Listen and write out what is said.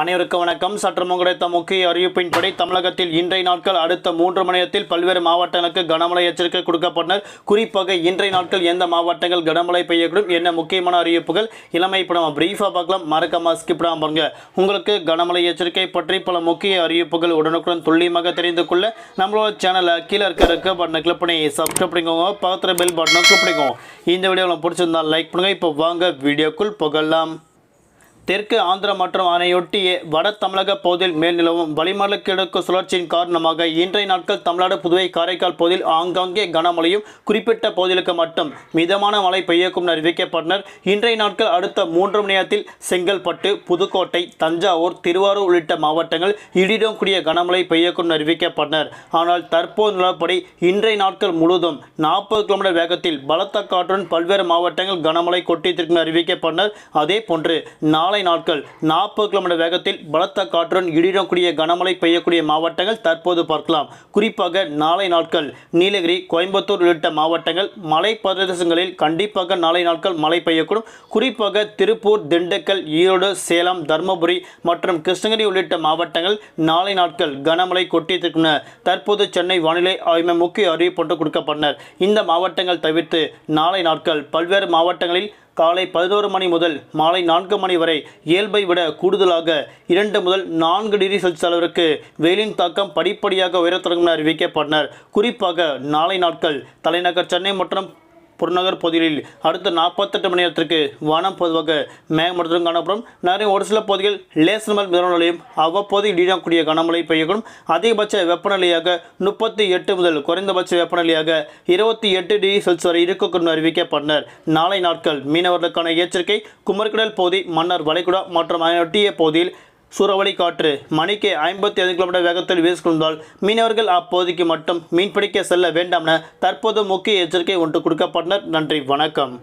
அனைவருக்கும் வணக்கம். சற்று கிடைத்த முக்கிய அறிவிப்பின்படி தமிழகத்தில் இன்றைய நாட்கள் அடுத்த மூன்று மணியத்தில் பல்வேறு மாவட்டங்களுக்கு கனமழை எச்சரிக்கை கொடுக்கப்பட்டனர். குறிப்பாக இன்றைய நாட்கள் எந்த மாவட்டங்கள் கனமழை பெய்யக்கூடும் என்ன முக்கியமான அறிவிப்புகள் இளமை இப்போ நம்ம பிரீஃபாக பார்க்கலாம். மறக்காம ஸ்கிப் பாருங்க. உங்களுக்கு கனமழை எச்சரிக்கை பற்றி பல முக்கிய அறிவிப்புகள் உடனுக்குடன் துல்லியமாக தெரிந்து கொள்ள நம்மளோட சேனலை கீழே இருக்க இருக்க பட்டனை கிளிக் பண்ணி சப்ஸ்கிரைப் பண்ணிக்கோங்க. பக்கத்தில் பெல் பட்டனை கிளிக் பண்ணிக்கோங்க. இந்த வீடியோ உங்களுக்கு பிடிச்சிருந்தா லைக் பண்ணுங்கள் இப்போ வாங்க வீடியோக்குள் புகழலாம் தெற்கு ஆந்திரா மற்றும் அதனையொட்டிய வட தமிழக பகுதியில் மேல் நிலவும் வளிமண்டல கிழக்கு சுழற்சியின் காரணமாக இன்றைய நாட்கள் தமிழ்நாடு புதுவை காரைக்கால் பகுதியில் ஆங்காங்கே கனமழையும் குறிப்பிட்ட பகுதிகளுக்கு மட்டும் மிதமான மழை பெய்யக்கும் அறிவிக்கப்பட்டனர். இன்றைய நாட்கள் அடுத்த மூன்று மணி நேரத்தில் செங்கல்பட்டு புதுக்கோட்டை தஞ்சாவூர் திருவாரூர் உள்ளிட்ட மாவட்டங்கள் இடியுடன் கூடிய கனமழை பெய்யக்கும் அறிவிக்கப்பட்டனர். ஆனால் தற்போது நிலப்படி இன்றைய நாட்கள் முழுவதும் நாற்பது கிலோமீட்டர் வேகத்தில் பலத்த காற்றுடன் பல்வேறு மாவட்டங்கள் கனமழை கொட்டித்திருக்கும் அறிவிக்கப்பட்டனர். அதே போன்று நாளை நாட்கள் நாற்பது கிலோமீட்டர் வேகத்தில் பலத்த காற்றுடன் இடியுடன் கூடிய கனமழை பெய்யக்கூடிய மாவட்டங்கள் தற்போது பார்க்கலாம். குறிப்பாக நாளை நாட்கள் நீலகிரி கோயம்புத்தூர் உள்ளிட்ட மாவட்டங்கள் மலை பிரதேசங்களில் கண்டிப்பாக நாளை நாட்கள் மழை பெய்யக்கூடும். குறிப்பாக திருப்பூர் திண்டுக்கல் ஈரோடு சேலம் தருமபுரி மற்றும் கிருஷ்ணகிரி உள்ளிட்ட மாவட்டங்கள் நாளை நாட்கள் கனமழை கொட்டியிருக்கின்றன. தற்போது சென்னை வானிலை ஆய்வு முக்கிய அறிவிப்பு ஒன்று கொடுக்கப்பட்டனர். இந்த மாவட்டங்கள் தவிர்த்து நாளை நாட்கள் பல்வேறு மாவட்டங்களில் காலை பதினோரு மணி முதல் மாலை நான்கு மணி வரை இயல்பை விட கூடுதலாக இரண்டு முதல் நான்கு டிகிரி செல்சியஸ் அளவிற்கு வெயிலின் தாக்கம் படிப்படியாக உயரத் தொடங்கும் என அறிவிக்கப்பட்டனர். குறிப்பாக நாளை நாட்கள் தலைநகர் சென்னை மற்றும் புறநகர் பகுதிகளில் அடுத்த நாற்பத்தெட்டு மணி நேரத்திற்கு வானம் பொதுவாக மேகமூட்டத்துடன் காணப்படும். நகரின் ஒரு சில பகுதிகள் லேசர் மேல் மிதமலையும் அவ்வப்போது இடியக்கூடிய கனமழை பெய்யக்கூடும். அதிகபட்ச வெப்பநிலையாக முப்பத்தி எட்டு முதல் குறைந்தபட்ச வெப்பநிலையாக இருபத்தி எட்டு டிகிரி செல்சியஸ் வரை இருக்கக்கூடும் அறிவிக்கப்பட்டனர். நாளை நாட்கள் மீனவர்களுக்கான எச்சரிக்கை. குமர்கடல் பகுதி மன்னர் வளைகுடா மற்றும் அதனொட்டிய பகுதியில் சூறாவளி காற்று மணிக்கு ஐம்பத்தி ஐந்து கிலோமீட்டர் வேகத்தில் வீசிக்கொண்டால் மீனவர்கள் அப்போதைக்கு மட்டும் மீன்பிடிக்க செல்ல வேண்டாம் என தற்போது முக்கிய எச்சரிக்கை ஒன்று கொடுக்கப்பட்டனர். நன்றி வணக்கம்.